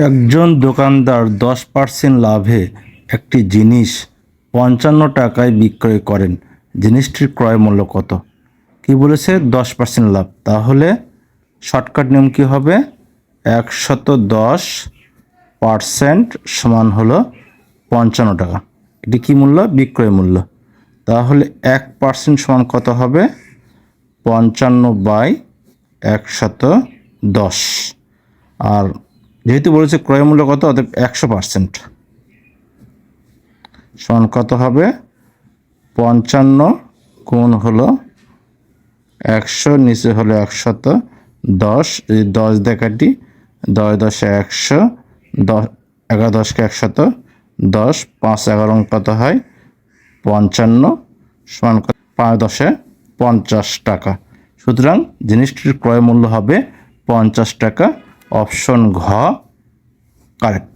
একজন দোকানদার দশ পার্সেন্ট লাভে একটি জিনিস পঞ্চান্ন টাকায় বিক্রয় করেন। জিনিসটির ক্রয় মূল্য কত? কি বলেছে? দশ পার্সেন্ট লাভ। তাহলে শর্টকাট নিয়ম কী হবে? একশত দশ পার্সেন্ট সমান হলো পঞ্চান্ন টাকা। এটি কী মূল্য? বিক্রয় মূল্য। তাহলে এক পার্সেন্ট সমান কত হবে? পঞ্চান্ন বাই একশত দশ। আর যেহেতু বলেছে ক্রয় মূল্য কত, অতএব একশো পার্সেন্ট সমান কত হবে? পঞ্চান্ন গুণ হলো একশো, নিচে হলো একশত দশ। এই দশ দেখাটি, দশ দশে একশো, দশ, এগারো দশকে একশত দশ, পাঁচ এগারো কত হয়? পঞ্চান্ন সমান কত? পাঁচ দশে পঞ্চাশ টাকা। সুতরাং জিনিসটির ক্রয় মূল্য হবে পঞ্চাশ টাকা, অপশন ঘ। correct